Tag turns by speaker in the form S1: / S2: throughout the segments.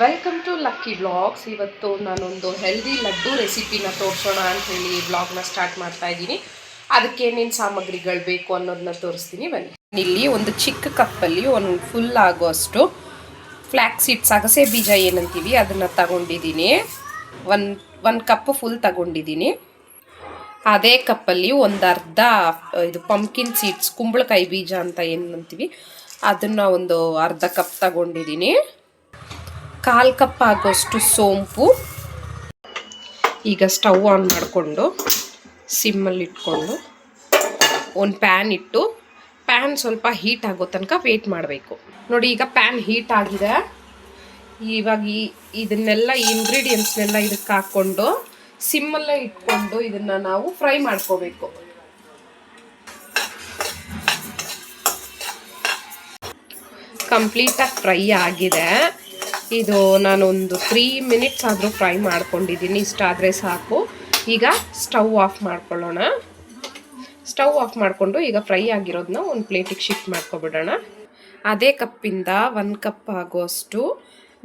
S1: Welcome to lucky blogs ಇವತ್ತು ನಾನೊಂದು healthy laddu ರೆಸಿಪಿನ ತೋರಿಸೋಣ ಅಂತ ಹೇಳಿ ಬ್ಲಾಗ್ನ ಸ್ಟಾರ್ಟ್ ಮಾಡ್ತಾ ಇದ್ದೀನಿ. ಅದಕ್ಕೆ ಏನೇನು ಸಾಮಗ್ರಿಗಳು ಬೇಕು ಅನ್ನೋದನ್ನ ತೋರಿಸ್ತೀನಿ. ಬನ್ನಿ. ಇಲ್ಲಿ ಒಂದು ಚಿಕ್ಕ ಕಪ್ಪಲ್ಲಿ ಒಂದು ಫುಲ್ ಆಗುವಷ್ಟು ಫ್ಲ್ಯಾಕ್ ಸೀಡ್ಸ್ ಅಗಸೆ ಬೀಜ ಏನಂತೀವಿ, ಅದನ್ನು ತಗೊಂಡಿದ್ದೀನಿ. ಒಂದು ಒಂದು ಕಪ್ ಫುಲ್ ತಗೊಂಡಿದ್ದೀನಿ. ಅದೇ ಕಪ್ಪಲ್ಲಿ ಒಂದು ಅರ್ಧ, ಇದು ಪಂಪ್ಕಿನ್ ಸೀಡ್ಸ್ ಕುಂಬಳಕಾಯಿ ಬೀಜ ಅಂತ ಏನಂತೀವಿ, ಅದನ್ನು ಒಂದು ಅರ್ಧ ಕಪ್ ತಗೊಂಡಿದ್ದೀನಿ. ಕಾಲು ಕಪ್ ಆಗೋಷ್ಟು ಸೋಂಪು. ಈಗ ಸ್ಟವ್ ಆನ್ ಮಾಡಿಕೊಂಡು ಸಿಮ್ಮಲ್ಲಿ ಇಟ್ಕೊಂಡು ಒಂದು ಪ್ಯಾನ್ ಇಟ್ಟು, ಪ್ಯಾನ್ ಸ್ವಲ್ಪ ಹೀಟ್ ಆಗೋ ತನಕ ವೇಟ್ ಮಾಡಬೇಕು. ನೋಡಿ, ಈಗ ಪ್ಯಾನ್ ಹೀಟ್ ಆಗಿದೆ. ಇವಾಗ ಈ ಇದನ್ನೆಲ್ಲ ಇಂಗ್ರೀಡಿಯೆಂಟ್ಸ್ನೆಲ್ಲ ಇದಕ್ಕೆ ಹಾಕ್ಕೊಂಡು ಸಿಮ್ಮಲ್ಲೇ ಇಟ್ಕೊಂಡು ಇದನ್ನು ನಾವು ಫ್ರೈ ಮಾಡ್ಕೋಬೇಕು. ಕಂಪ್ಲೀಟಾಗಿ ಫ್ರೈ ಆಗಿದೆ. ಇದು ನಾನೊಂದು ತ್ರೀ ಮಿನಿಟ್ಸ್ ಆದರೂ ಫ್ರೈ ಮಾಡ್ಕೊಂಡಿದ್ದೀನಿ. ಇಷ್ಟಾದರೆ ಸಾಕು. ಈಗ ಸ್ಟವ್ ಆಫ್ ಮಾಡ್ಕೊಳ್ಳೋಣ. ಸ್ಟವ್ ಆಫ್ ಮಾಡಿಕೊಂಡು ಈಗ ಫ್ರೈ ಆಗಿರೋದನ್ನ ಒಂದು ಪ್ಲೇಟಿಗೆ ಶಿಫ್ಟ್ ಮಾಡ್ಕೊಬಿಡೋಣ. ಅದೇ ಕಪ್ಪಿಂದ ಒಂದು ಕಪ್ ಆಗೋಷ್ಟು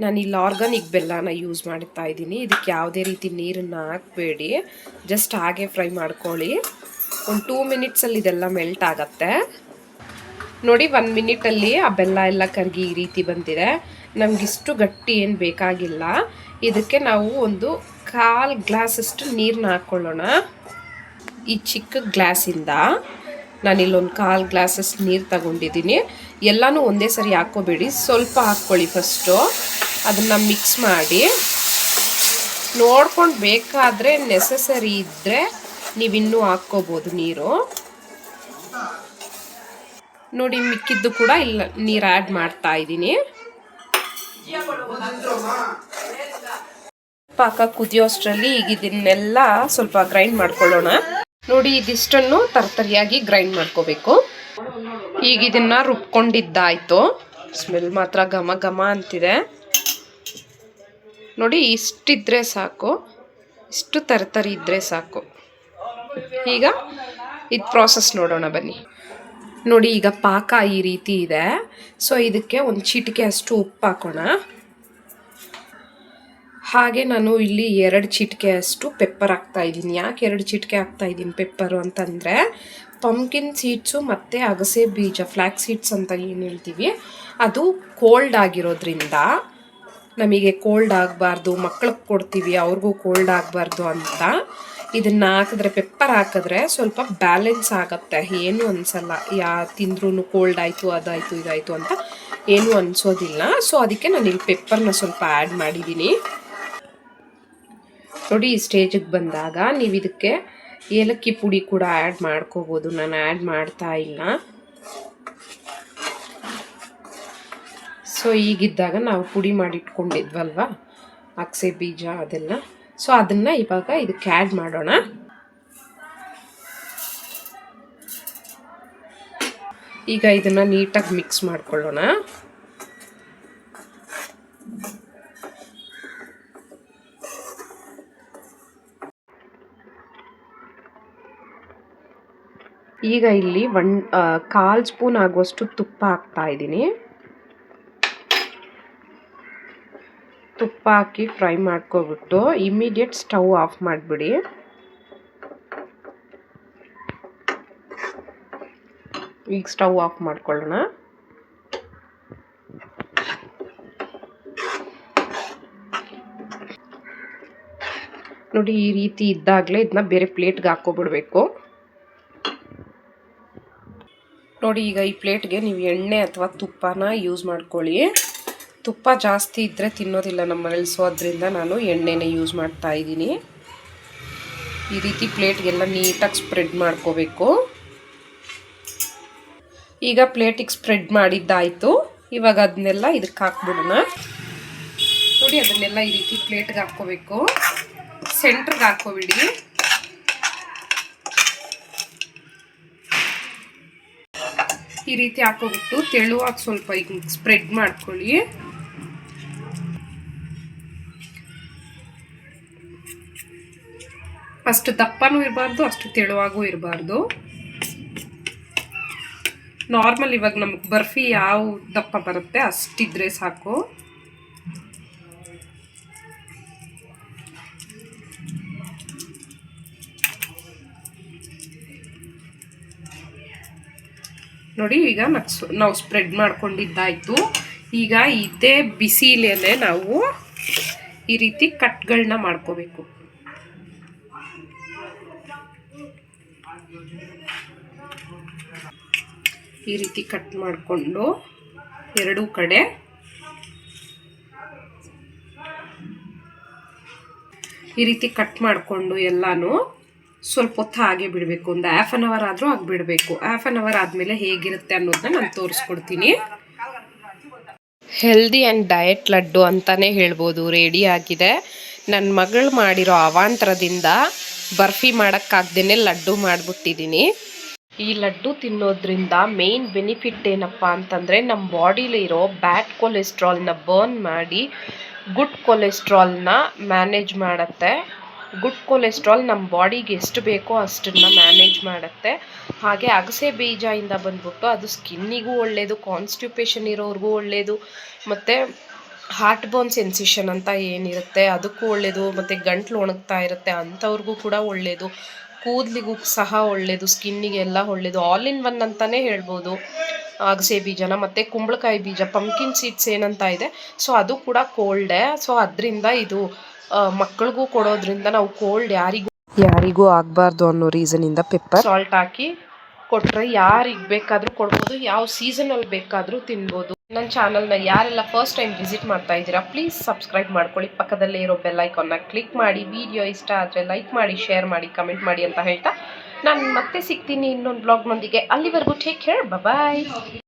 S1: ನಾನು ಇಲ್ಲಿ ಆರ್ಗಾನಿಕ್ ಬೆಲ್ಲನ ಯೂಸ್ ಮಾಡ್ತಾ ಇದ್ದೀನಿ. ಇದಕ್ಕೆ ಯಾವುದೇ ರೀತಿ ನೀರನ್ನು ಹಾಕಬೇಡಿ. ಜಸ್ಟ್ ಹಾಗೆ ಫ್ರೈ ಮಾಡ್ಕೊಳ್ಳಿ. ಒಂದು ಟೂ ಮಿನಿಟ್ಸಲ್ಲಿ ಇದೆಲ್ಲ ಮೆಲ್ಟ್ ಆಗತ್ತೆ. ನೋಡಿ ಒನ್ ಮಿನಿಟಲ್ಲಿ ಆ ಬೆಲ್ಲ ಎಲ್ಲ ಕರಗಿ ಈ ರೀತಿ ಬಂದಿದೆ. ನಮಗಿಷ್ಟು ಗಟ್ಟಿ ಏನು ಬೇಕಾಗಿಲ್ಲ. ಇದಕ್ಕೆ ನಾವು ಒಂದು ಕಾಲು ಗ್ಲಾಸಷ್ಟು ನೀರನ್ನ ಹಾಕ್ಕೊಳ್ಳೋಣ ಈ ಚಿಕ್ಕ ಗ್ಲಾಸಿಂದ ನಾನಿಲ್ಲೊಂದು ಕಾಲು ಗ್ಲಾಸಸ್ ನೀರು ತಗೊಂಡಿದ್ದೀನಿ ಎಲ್ಲನೂ ಒಂದೇ ಸರಿ ಹಾಕ್ಕೋಬೇಡಿ ಸ್ವಲ್ಪ ಹಾಕ್ಕೊಳ್ಳಿ ಫಸ್ಟು. ಅದನ್ನು ಮಿಕ್ಸ್ ಮಾಡಿ. ನೋಡ್ಕೊಂಡು ಬೇಕಾದರೆ ನೆಸಸರಿ ಇದ್ದರೆ ನೀವಿನ್ನೂ ಹಾಕ್ಕೋಬೋದು ನೀರು. ನೋಡಿ, ಮಿಕ್ಕಿದ್ದು ಕೂಡ ಇಲ್ಲ, ನೀರು ಆ್ಯಡ್ ಮಾಡ್ತಾ ಇದ್ದೀನಿ ಪಾಕ ಕುದಿಯೋಷ್ಟರಲ್ಲಿ ಈಗ ಇದನ್ನೆಲ್ಲ ಸ್ವಲ್ಪ ಗ್ರೈಂಡ್ ಮಾಡ್ಕೊಳ್ಳೋಣ. ನೋಡಿ, ಇದಿಷ್ಟನ್ನು ತರ್ತರಿಯಾಗಿ ಗ್ರೈಂಡ್ ಮಾಡ್ಕೋಬೇಕು. ಈಗ ಇದನ್ನ ರುಬ್ಕೊಂಡಿದ್ದಾಯ್ತು. ಸ್ಮೆಲ್ ಮಾತ್ರ ಘಮ ಘಮ ಅಂತಿದೆ. ನೋಡಿ, ಇಷ್ಟಿದ್ರೆ ಸಾಕು. ಇಷ್ಟು ತರ್ತರಿ ಇದ್ರೆ ಸಾಕು. ಈಗ ಇದು ಪ್ರಾಸೆಸ್ ನೋಡೋಣ ಬನ್ನಿ. ನೋಡಿ ಈಗ ಪಾಕ ಈ ರೀತಿ ಇದೆ. ಸೊ ಇದಕ್ಕೆ ಒಂದು ಚಿಟಿಕೆ ಅಷ್ಟು ಉಪ್ಪು ಹಾಕೋಣ. ಹಾಗೆ ನಾನು ಇಲ್ಲಿ ಎರಡು ಚಿಟಿಕೆ ಅಷ್ಟು ಪೆಪ್ಪರ್ ಹಾಕ್ತಾ ಯಾಕೆ ಎರಡು ಚಿಟಿಕೆ ಹಾಕ್ತಾ ಇದ್ದೀನಿ ಪೆಪ್ಪರು ಅಂತಂದರೆ ಪಂಪ್ಕಿನ್ ಸೀಡ್ಸು ಮತ್ತು ಅಗಸೆ ಬೀಜ ಫ್ಲ್ಯಾಕ್ ಸೀಡ್ಸ್ ಅಂತ ಏನು ಹೇಳ್ತೀವಿ, ಅದು ಕೋಲ್ಡ್ ಆಗಿರೋದ್ರಿಂದ ನಮಗೆ ಕೋಲ್ಡ್ ಆಗಬಾರ್ದು ಮಕ್ಕಳಿಗೆ ಕೊಡ್ತೀವಿ, ಅವ್ರಿಗೂ ಕೋಲ್ಡ್ ಆಗಬಾರ್ದು ಅಂತ ಇದನ್ನು ಹಾಕಿದ್ರೆ ಪೆಪ್ಪರ್ ಹಾಕಿದ್ರೆ ಸ್ವಲ್ಪ ಬ್ಯಾಲೆನ್ಸ್ ಆಗುತ್ತೆ. ಏನು ಅನ್ಸಲ್ಲ. ಯಾ ತಿಂದ್ರೂ ಕೋಲ್ಡ್ ಆಯಿತು, ಅದಾಯಿತು, ಇದಾಯಿತು ಅಂತ ಏನು ಅನ್ಸೋದಿಲ್ಲ. ಸೊ ಅದಕ್ಕೆ ನಾನು ಇಲ್ಲಿ ಪೆಪ್ಪರ್ನ ಸ್ವಲ್ಪ ಆ್ಯಡ್ ಮಾಡಿದ್ದೀನಿ ನೋಡಿ, ಈ ಸ್ಟೇಜಿಗೆ ಬಂದಾಗ ನೀವು ಇದಕ್ಕೆ ಏಲಕ್ಕಿ ಪುಡಿ ಕೂಡ ಆ್ಯಡ್ ಮಾಡ್ಕೋಬೋದು. ನಾನು ಆ್ಯಡ್ ಮಾಡ್ತಾ ಇಲ್ಲ. ಸೊ ಈಗಿದ್ದಾಗ ನಾವು ಪುಡಿ ಮಾಡಿಟ್ಕೊಂಡಿದ್ವಲ್ವ? ಅಕ್ಸೆ ಬೀಜ ಅದೆಲ್ಲ. ಸೊ ಅದನ್ನು ಇವಾಗ ಇದಕ್ಕೆ ಆ್ಯಡ್ ಮಾಡೋಣ. ಈಗ ಇದನ್ನು ನೀಟಾಗಿ ಮಿಕ್ಸ್ ಮಾಡ್ಕೊಳ್ಳೋಣ. ಈಗ ಇಲ್ಲಿ ಒನ್ ಕಾಲು ಸ್ಪೂನ್ ಆಗುವಷ್ಟು ತುಪ್ಪ ಹಾಕ್ತಾ ಇದ್ದೀನಿ. ತುಪ್ಪ ಹಾಕಿ ಫ್ರೈ ಮಾಡ್ಕೊಬಿಟ್ಟು ಇಮಿಡಿಯೇಟ್ ಸ್ಟವ್ ಆಫ್ ಮಾಡಿಬಿಡಿ. ಈಗ ಸ್ಟವ್ ಆಫ್ ಮಾಡ್ಕೊಳ್ಳೋಣ. ನೋಡಿ ಈ ರೀತಿ ಇದ್ದಾಗಲೇ ಇದನ್ನ ಬೇರೆ ಪ್ಲೇಟ್ಗೆ ಹಾಕ್ಕೊಬಿಡ್ಬೇಕು. ನೋಡಿ ಈಗ ಈ ಪ್ಲೇಟ್ಗೆ ನೀವು ಎಣ್ಣೆ ಅಥವಾ ತುಪ್ಪನ ಯೂಸ್ ಮಾಡ್ಕೊಳ್ಳಿ. ತುಪ್ಪ ಜಾಸ್ತಿ ಇದ್ದರೆ ತಿನ್ನೋದಿಲ್ಲ ನಮ್ಮ ಮನೇಲಿ ಸೊ ಅದರಿಂದ ನಾನು ಎಣ್ಣೆನೇ ಯೂಸ್ ಮಾಡ್ತಾ ಇದ್ದೀನಿ. ಈ ರೀತಿ ಪ್ಲೇಟ್ಗೆಲ್ಲ ನೀಟಾಗಿ ಸ್ಪ್ರೆಡ್ ಮಾಡ್ಕೋಬೇಕು. ಈಗ ಪ್ಲೇಟಿಗೆ ಸ್ಪ್ರೆಡ್ ಮಾಡಿದ್ದಾಯಿತು. ಇವಾಗ ಅದನ್ನೆಲ್ಲ ಇದಕ್ಕೆ ಹಾಕ್ಬಿಡೋಣ. ನೋಡಿ, ಅದನ್ನೆಲ್ಲ ಈ ರೀತಿ ಪ್ಲೇಟ್ಗೆ ಹಾಕ್ಕೋಬೇಕು. ಸೆಂಟ್ರಿಗೆ ಹಾಕ್ಕೋಬಿಡಿ. ಈ ರೀತಿ ಹಾಕೋಬಿಟ್ಟು ತೆಳುವಾಗಿ ಸ್ವಲ್ಪ ಈಗ ಸ್ಪ್ರೆಡ್ ಮಾಡ್ಕೊಳ್ಳಿ. ಅಷ್ಟು ದಪ್ಪನೂ ಇರಬಾರ್ದು, ಅಷ್ಟು ತೆಳುವಾಗೂ ಇರಬಾರ್ದು. ನಾರ್ಮಲ್ ಇವಾಗ ನಮಗೆ ಬರ್ಫಿ ಯಾವ ದಪ್ಪ ಬರುತ್ತೆ ಅಷ್ಟಿದ್ರೆ ಸಾಕು. ನೋಡಿ, ಈಗ ನಾವು ಸ್ಪ್ರೆಡ್ ಮಾಡ್ಕೊಂಡಿದ್ದಾಯಿತು. ಈಗ ಇದೇ ಬಿಸಿಲೇನೆ ನಾವು ಈ ರೀತಿ ಕಟ್ಗಳನ್ನ ಮಾಡ್ಕೋಬೇಕು. ಈ ರೀತಿ ಕಟ್ ಮಾಡಿಕೊಂಡು ಎರಡೂ ಕಡೆ. ಈ ರೀತಿ ಕಟ್ ಮಾಡಿಕೊಂಡು ಎಲ್ಲಾನು ಸ್ವಲ್ಪ ಹೊತ್ತು ಹಾಗೆ ಬಿಡಬೇಕು. ಒಂದು ಹಾಫ್ ಆನ್ ಅವರ್ ಆದರೂ ಹಾಗೆ ಬಿಡಬೇಕು ಹಾಫ್ ಆನ್ ಅವರ್ ಆದಮೇಲೆ ಹೇಗಿರುತ್ತೆ ಅನ್ನೋದನ್ನ ನಾನು ತೋರಿಸ್ಕೊಡ್ತೀನಿ. ಹೆಲ್ದಿ ಆ್ಯಂಡ್ ಡಯಟ್ ಲಡ್ಡು ಅಂತಲೇ ಹೇಳ್ಬೋದು. ರೆಡಿ ಆಗಿದೆ. ನನ್ನ ಮಗಳು ಮಾಡಿರೋ ಅವಾಂತರದಿಂದ ಬರ್ಫಿ ಮಾಡೋಕ್ಕಾಗ್ದೇ ಲಡ್ಡು ಮಾಡಿಬಿಟ್ಟಿದ್ದೀನಿ. ಈ ಲಡ್ಡು ತಿನ್ನೋದ್ರಿಂದ ಮೇನ್ ಬೆನಿಫಿಟ್ ಏನಪ್ಪ ಅಂತಂದರೆ ನಮ್ಮ ಬಾಡಿಲಿರೋ ಬ್ಯಾಡ್ ಕೊಲೆಸ್ಟ್ರಾಲ್ನ ಬರ್ನ್ ಮಾಡಿ ಗುಡ್ ಕೊಲೆಸ್ಟ್ರಾಲ್ನ ಮ್ಯಾನೇಜ್ ಮಾಡುತ್ತೆ. ಗುಡ್ ಕೊಲೆಸ್ಟ್ರಾಲ್ ನಮ್ಮ ಬಾಡಿಗೆ ಎಷ್ಟು ಬೇಕೋ ಅಷ್ಟನ್ನು ಮ್ಯಾನೇಜ್ ಮಾಡುತ್ತೆ. ಹಾಗೆ ಅಗಸೆ ಬೀಜದಿಂದ ಬಂದ್ಬಿಟ್ಟು ಅದು ಸ್ಕಿನ್ನಿಗೂ ಒಳ್ಳೆಯದು ಕಾನ್ಸ್ಟಿಪೇಷನ್ ಇರೋರಿಗೂ ಒಳ್ಳೆಯದು ಮತ್ತು ಹಾರ್ಟ್ ಬೋನ್ ಸೆನ್ಸೇಷನ್ ಅಂತ ಏನಿರುತ್ತೆ, ಅದಕ್ಕೂ ಒಳ್ಳೆಯದು ಮತ್ತು ಗಂಟ್ಲು ಒಣಗ್ತಾ ಇರುತ್ತೆ ಅಂಥವ್ರಿಗೂ ಕೂಡ ಒಳ್ಳೆಯದು ಕೂದಲಿಗೂ ಸಹ ಒಳ್ಳೆಯದು ಸ್ಕಿನ್ನಿಗೆ ಎಲ್ಲ ಒಳ್ಳೆಯದು ಆಲ್ ಇನ್ ಒನ್ ಅಂತಲೇ ಹೇಳ್ಬೋದು. ಅಗಸೆ ಬೀಜನ ಮತ್ತು ಕುಂಬಳಕಾಯಿ ಬೀಜ ಪಂಕಿನ್ ಸೀಡ್ಸ್ ಏನಂತ ಇದೆ. ಸೊ ಅದು ಕೂಡ ಕೋಲ್ಡೇ ಸೊ ಅದರಿಂದ ಇದು ಮಕ್ಕಳಿಗೂ ಕೊಡೋದ್ರಿಂದ ನಾವು ಕೋಲ್ಡ್ ಯಾರಿಗೂ
S2: ಯಾರಿಗೂ ಆಗಬಾರ್ದು ಅನ್ನೋ ರೀಸನಿಂದ ಪೆಪ್ಪರ್
S1: ಸಾಲ್ಟ್ ಹಾಕಿ ಕೊಟ್ಟರೆ ಯಾರಿಗೆ ಬೇಕಾದರೂ ಕೊಡ್ಬೋದು. ಯಾವ ಸೀಸನಲ್ಲಿ ಬೇಕಾದರೂ ತಿನ್ಬೋದು. ನನ್ನ ಚಾನಲ್ನ ಯಾರೆಲ್ಲ ಫಸ್ಟ್ ಟೈಮ್ ವಿಸಿಟ್ ಮಾಡ್ತಾ ಇದ್ದೀರಾ ಪ್ಲೀಸ್ ಸಬ್ಸ್ಕ್ರೈಬ್ ಮಾಡ್ಕೊಳ್ಳಿ. ಪಕ್ಕದಲ್ಲೇ ಇರೋ ಬೆಲ್ ಐಕಾನ್ನ ಕ್ಲಿಕ್ ಮಾಡಿ ವಿಡಿಯೋ ಇಷ್ಟ ಆದರೆ ಲೈಕ್ ಮಾಡಿ ಶೇರ್ ಮಾಡಿ ಕಮೆಂಟ್ ಮಾಡಿ ಅಂತ ಹೇಳ್ತಾ ನಾನು ಮತ್ತೆ ಸಿಗ್ತೀನಿ ಇನ್ನೊಂದು ಬ್ಲಾಗ್ನೊಂದಿಗೆ ಅಲ್ಲಿವರೆಗೂ ಟೇಕ್ ಕೇರ್ ಬಾಯ್